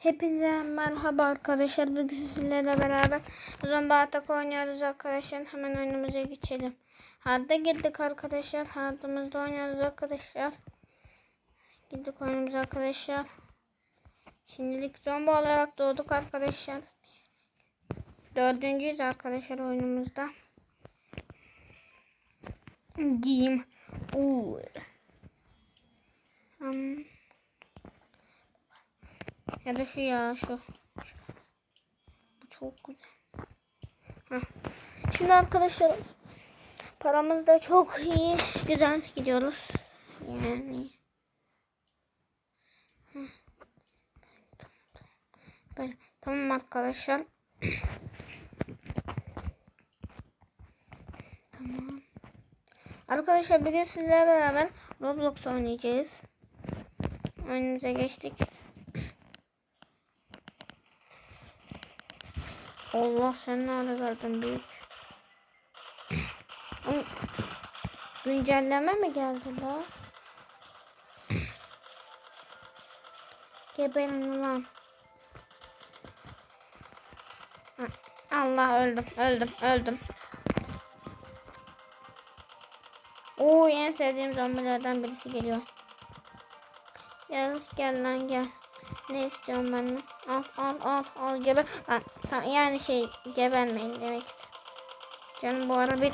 Hepinize merhaba arkadaşlar. Bugün sizlerle beraber Zombi Atak oynuyoruz arkadaşlar. Hemen oyunumuza geçelim. Hard'a girdik arkadaşlar. Hard'ımızda oynuyoruz arkadaşlar. Girdik oyunumuza arkadaşlar. Şimdilik zombi olarak doğduk arkadaşlar. Dördüncüyüz arkadaşlar oyunumuzda. Giyim. Ya da şu ya şu. Bu çok güzel. Heh. Şimdi arkadaşlar paramız da çok iyi güzel gidiyoruz. Yani. Böyle. Tamam arkadaşlar. tamam. Arkadaşlar bugün sizlerle beraber Roblox oynayacağız. Oyunumuza geçtik. Allah sen ne ara geldin büyük. Güncelleme mi geldi la? Geberin ulan. Allah öldüm öldüm öldüm. Oo en sevdiğim zombilerden birisi geliyor. Gel gel lan gel. Ne istiyorum benden? Al al al al geber. Lan, ta- yani şey gebermeyin demek istedim. Canım bu ara bir...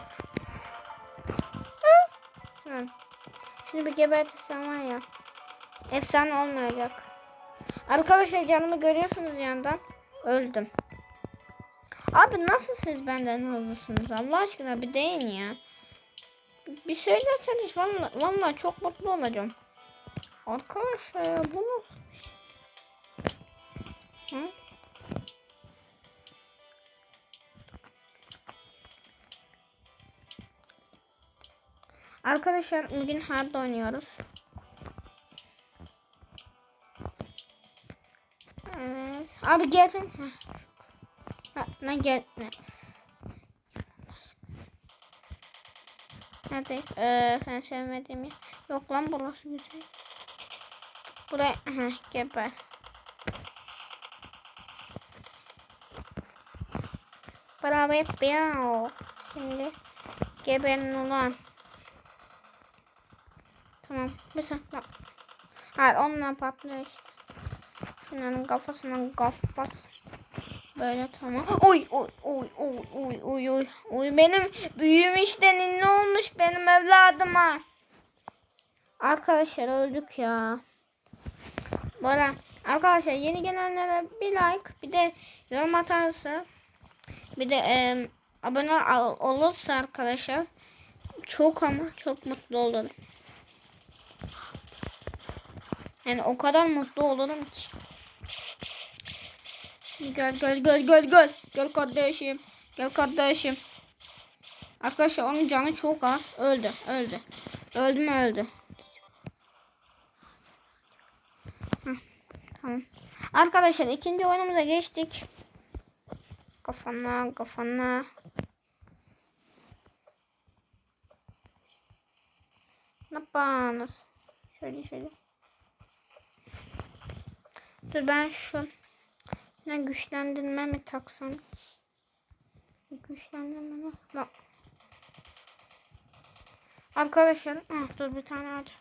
Şimdi bir gebertirsem var ya. Efsane olmayacak. Arkadaşlar canımı görüyorsunuz yandan. Öldüm. Abi nasıl siz benden hızlısınız? Allah aşkına bir deyin ya. Bir söylerseniz vallahi, vallahi çok mutlu olacağım. Arkadaşlar ya bu Arkadaşlar bugün hard oynuyoruz. Evet. Abi gelsin. Ha, ne gel ne? Neredeyiz? Ee, ben sevmediğim yer. Yok lan burası güzel. Buraya heh, geber. Bravo. Şimdi geberin ulan. Tamam. Bir saniye. Hayır onunla patlıyor işte. Şunların kafasından kafas. Böyle tamam. Oy oy oy oy oy oy oy. Oy benim büyüğüm işte ne olmuş benim evladıma. Arkadaşlar öldük ya. Böyle arkadaşlar yeni gelenlere bir like bir de yorum atarsa bir de e, abone ol- olursa arkadaşlar çok ama çok mutlu olurum. Yani o kadar mutlu olurum ki. Gel gel gel gel gel. Gel kardeşim. Gel kardeşim. Arkadaşlar onun canı çok az. Öldü. Öldü. Öldü mü öldü. Tamam. Arkadaşlar ikinci oyunumuza geçtik. Kafana kafana. Ne yapıyorsunuz? Şöyle şöyle. Dur ben şu ne güçlendirme mi taksam ki? Güçlendirme mi? Bak. Arkadaşlar ah, dur bir tane aç.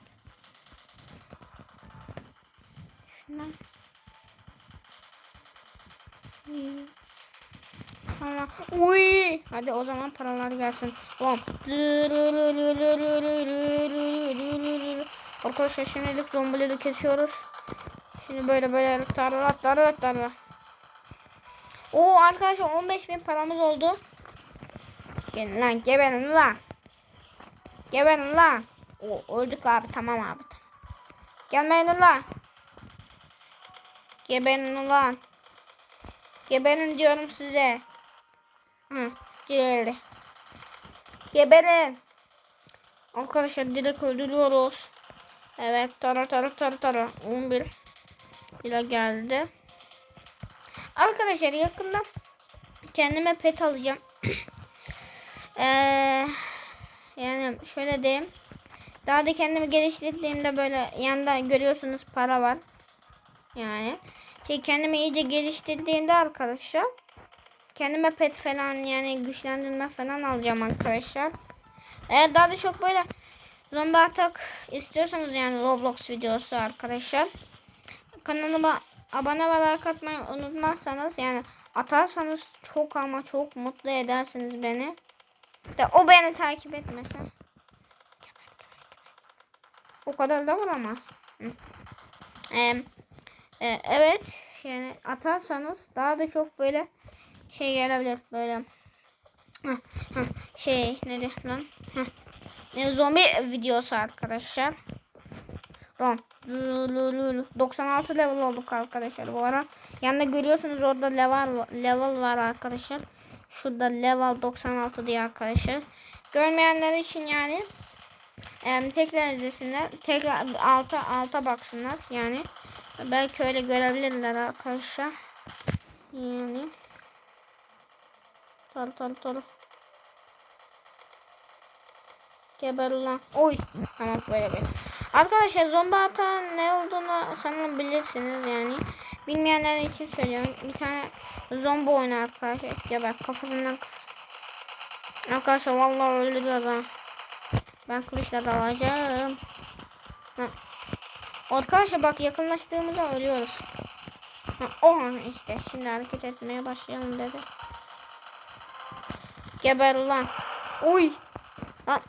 İyi. Tamam. Uy. Hadi o zaman paralar gelsin. Tamam. Arkadaşlar şimdilik zombileri kesiyoruz. Şimdi böyle böyle tarla tarla tarla. Oo arkadaşlar 15 bin paramız oldu. Gelin lan geberin lan. Geberin lan. Oo öldük abi tamam abi. Gelmeyin lan. Geberin lan. Geberin diyorum size. Hı, geldi. Geberin. Arkadaşlar direkt öldürüyoruz. Evet tara tara tara tara. 11 ile geldi. Arkadaşlar yakında kendime pet alacağım. Eee yani şöyle diyeyim. Daha da kendimi geliştirdiğimde böyle yanında görüyorsunuz para var. Yani şey kendimi iyice geliştirdiğimde arkadaşlar kendime pet falan yani güçlendirme falan alacağım arkadaşlar. Eğer daha da çok böyle zombi atak istiyorsanız yani Roblox videosu arkadaşlar kanalıma abone ve like atmayı unutmazsanız yani atarsanız çok ama çok mutlu edersiniz beni. De o beni takip etmese. O kadar da. Hı. Ee, e, evet yani atarsanız daha da çok böyle şey gelebilir böyle Heh, heh, şey nedir lan Heh. Ne, zombi videosu arkadaşlar. Tamam. 96 level olduk arkadaşlar bu ara. Yanında görüyorsunuz orada level level var arkadaşlar. Şurada level 96 diye arkadaşlar. Görmeyenler için yani em, tekrar izlesinler. Tekrar alta alta baksınlar yani. Belki öyle görebilirler arkadaşlar. Yani. Tal tal tal. Geber ulan. Oy. Tamam böyle böyle. Arkadaşlar zombi ata ne olduğunu sanırım bilirsiniz yani. Bilmeyenler için söylüyorum. Bir tane zombi oyunu arkadaşlar. Geber kafasından Arkadaşlar vallahi öldürüyor ha. Ben kılıçla dalacağım. Ha. Arkadaşlar bak yakınlaştığımızda ölüyoruz. Ha, o an işte. Şimdi hareket etmeye başlayalım dedi. Geber ulan. Uy. Lan.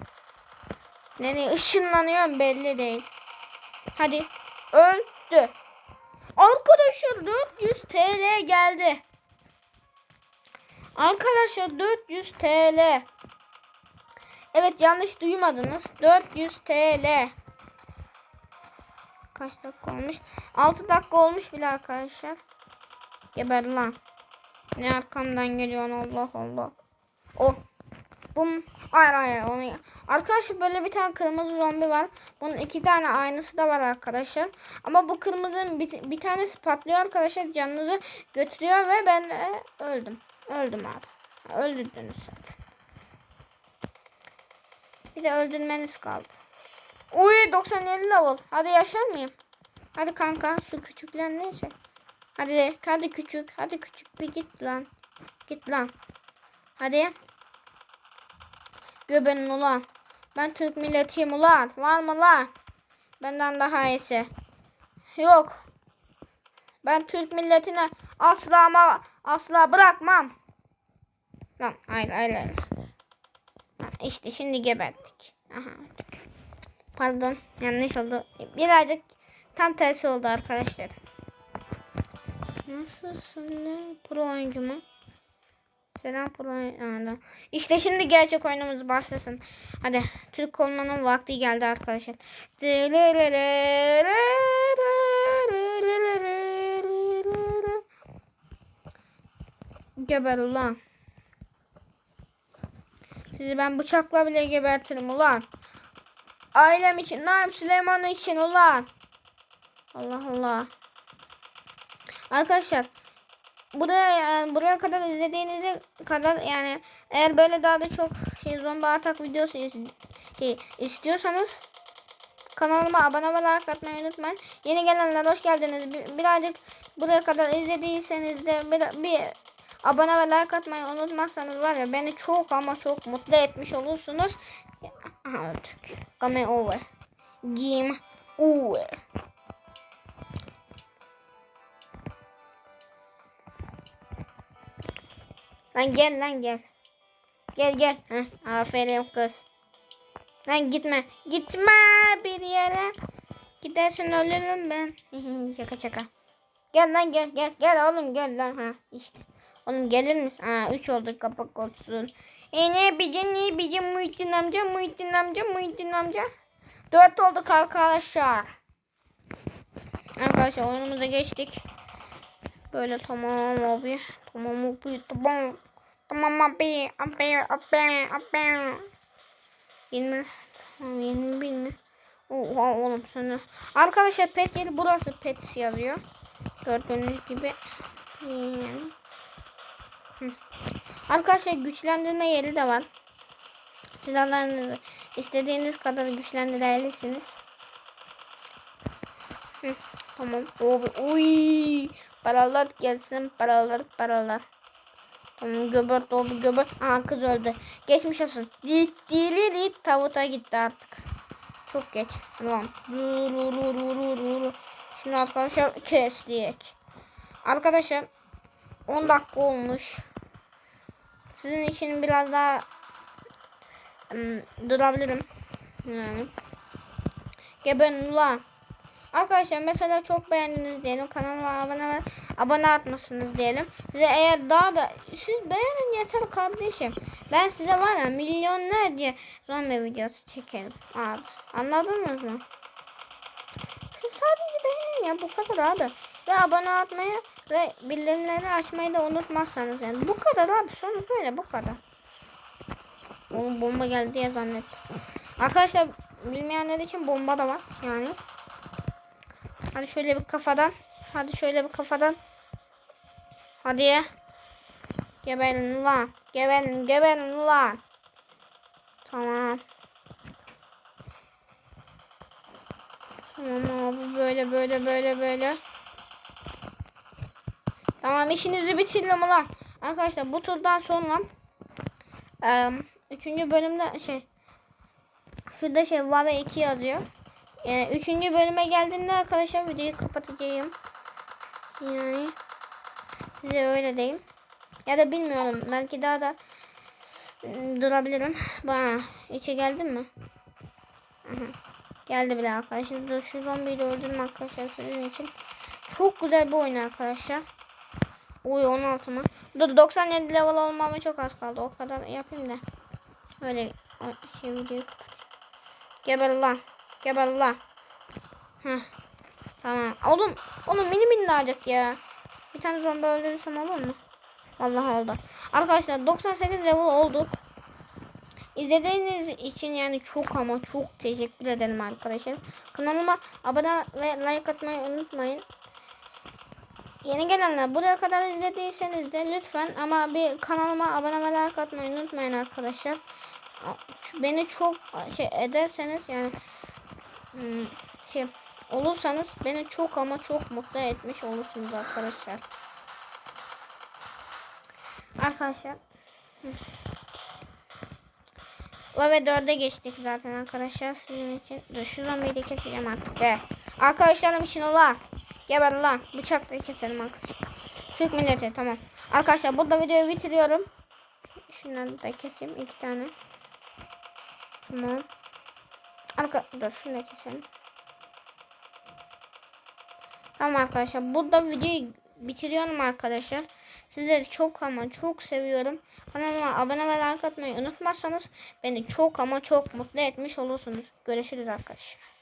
Nereye ışınlanıyor belli değil. Hadi. Öldü. Arkadaşlar 400 TL geldi. Arkadaşlar 400 TL. Evet yanlış duymadınız. 400 TL. Kaç dakika olmuş? 6 dakika olmuş bile arkadaşlar. Geber lan. Ne arkamdan geliyor Allah Allah. O. Bum. Hayır hayır onu. Arkadaşlar böyle bir tane kırmızı zombi var. Bunun iki tane aynısı da var arkadaşlar. Ama bu kırmızının bir, bir tanesi patlıyor arkadaşlar. Canınızı götürüyor ve ben de öldüm. Öldüm abi. Öldürdünüz zaten. Bir de öldürmeniz kaldı. Uy 97 level. Hadi yaşar mıyım? Hadi kanka şu küçükler neyse. Hadi hadi küçük. Hadi küçük bir git lan. Git lan. Hadi. Göbenin ulan. Ben Türk milletiyim ulan. Var mı lan? Benden daha iyisi. Yok. Ben Türk milletine asla ama asla bırakmam. Lan hayır hayır hayır. Ha, İşte şimdi geberdik. Aha. Pardon yanlış oldu. Birazcık tam tersi oldu arkadaşlar. Nasılsın lan? Pro oyuncu mu? Selam oyuncu. İşte şimdi gerçek oyunumuz başlasın. Hadi Türk olmanın vakti geldi arkadaşlar. Geber ulan. Sizi ben bıçakla bile gebertirim ulan. Ailem için, Naim Süleyman için ulan. Allah Allah. Arkadaşlar buraya yani buraya kadar izlediğinize kadar yani eğer böyle daha da çok şey zombi atak videosu iz, şey, istiyorsanız kanalıma abone ve like atmayı unutmayın. Yeni gelenler hoş geldiniz. Bir, birazcık buraya kadar izlediyseniz de bir, bir abone ve like atmayı unutmazsanız var ya beni çok ama çok mutlu etmiş olursunuz. Aha. Game over. Game over. Lan gel lan gel. Gel gel. Heh, aferin kız. Lan gitme. Gitme bir yere. Gidersen ölürüm ben. şaka şaka. Gel lan gel gel gel oğlum gel lan ha işte. Oğlum gelir misin? Ha 3 oldu kapak olsun. E ne bileyim ne bileyim Muhittin amca Muhittin amca Muhittin amca. 4 olduk arkadaşlar. Arkadaşlar oyunumuza geçtik. Böyle tamam abi. Tamam abi tamam. Tamam abi abi abi abi. 20 tamam 21 mi? Oha oğlum sana. Arkadaşlar pet yeri burası pet yazıyor. Gördüğünüz gibi. Hı. Arkadaşlar güçlendirme yeri de var. Silahlarınızı istediğiniz kadar güçlendirebilirsiniz. Hı. Tamam. Uy. Paralar gelsin. Paralar paralar. Göbert oldu göbert. Aha kız öldü. Geçmiş olsun. Dit dili tavuta gitti artık. Çok geç. Dururururururu. Şimdi arkadaşlar kestik. Arkadaşlar 10 dakika olmuş. Sizin için biraz daha durabilirim. Yani. Geberin ulan. Arkadaşlar mesela çok beğendiniz diyelim. Kanalıma abone ve abone atmışsınız diyelim. Size eğer daha da siz beğenin yeter kardeşim. Ben size var ya milyonlarca zombi videosu çekerim. Abi anladınız mı? Siz sadece beğenin ya bu kadar abi. Ve abone atmayı ve bildirimleri açmayı da unutmazsanız yani. Bu kadar abi. Sonu böyle bu kadar. Oğlum bomba geldi diye zannettim. Arkadaşlar bilmeyenler için bomba da var yani. Hadi şöyle bir kafadan. Hadi şöyle bir kafadan. Hadi. Geberin lan. Geberin, geberin lan. Tamam. Tamam abi böyle böyle böyle böyle. Tamam işinizi bitirdim lan. Arkadaşlar bu turdan sonra üçüncü bölümde şey şurada şey Vave 2 yazıyor. Yani üçüncü bölüme geldiğinde arkadaşlar videoyu kapatacağım. Yani size öyle diyeyim. Ya da bilmiyorum. Belki daha da ım, durabilirim. Bana içe geldin mi? Aha. Geldi bile arkadaşlar. Dur şu zombiyi arkadaşlar sizin için. Çok güzel bir oyun arkadaşlar. Uy 16 mı? Dur 97 level olmama çok az kaldı. O kadar yapayım da. Öyle şey videoyu kapatayım. Geber lan. Geber lan. Heh. Tamam. Oğlum, oğlum mini minnacık ya. Bir tane zombi öldürürsem olur mu? Vallahi oldu. Arkadaşlar 98 level olduk. İzlediğiniz için yani çok ama çok teşekkür ederim arkadaşlar. Kanalıma abone ve like atmayı unutmayın. Yeni gelenler buraya kadar izlediyseniz de lütfen ama bir kanalıma abone ve like atmayı unutmayın arkadaşlar. Beni çok şey ederseniz yani hmm, şey olursanız beni çok ama çok mutlu etmiş olursunuz arkadaşlar. Arkadaşlar. Ve 4'e geçtik zaten arkadaşlar sizin için. Dur şu zombiyi de artık be. Arkadaşlarım için ola. Geber lan. Bıçakla keselim arkadaşlar. Türk milleti tamam. Arkadaşlar burada videoyu bitiriyorum. Şunları da keseyim iki tane. Tamam. Arka dur şunu da keselim. Tamam arkadaşlar burada videoyu bitiriyorum arkadaşlar. Sizleri çok ama çok seviyorum. Kanalıma abone ve like atmayı unutmazsanız beni çok ama çok mutlu etmiş olursunuz. Görüşürüz arkadaşlar.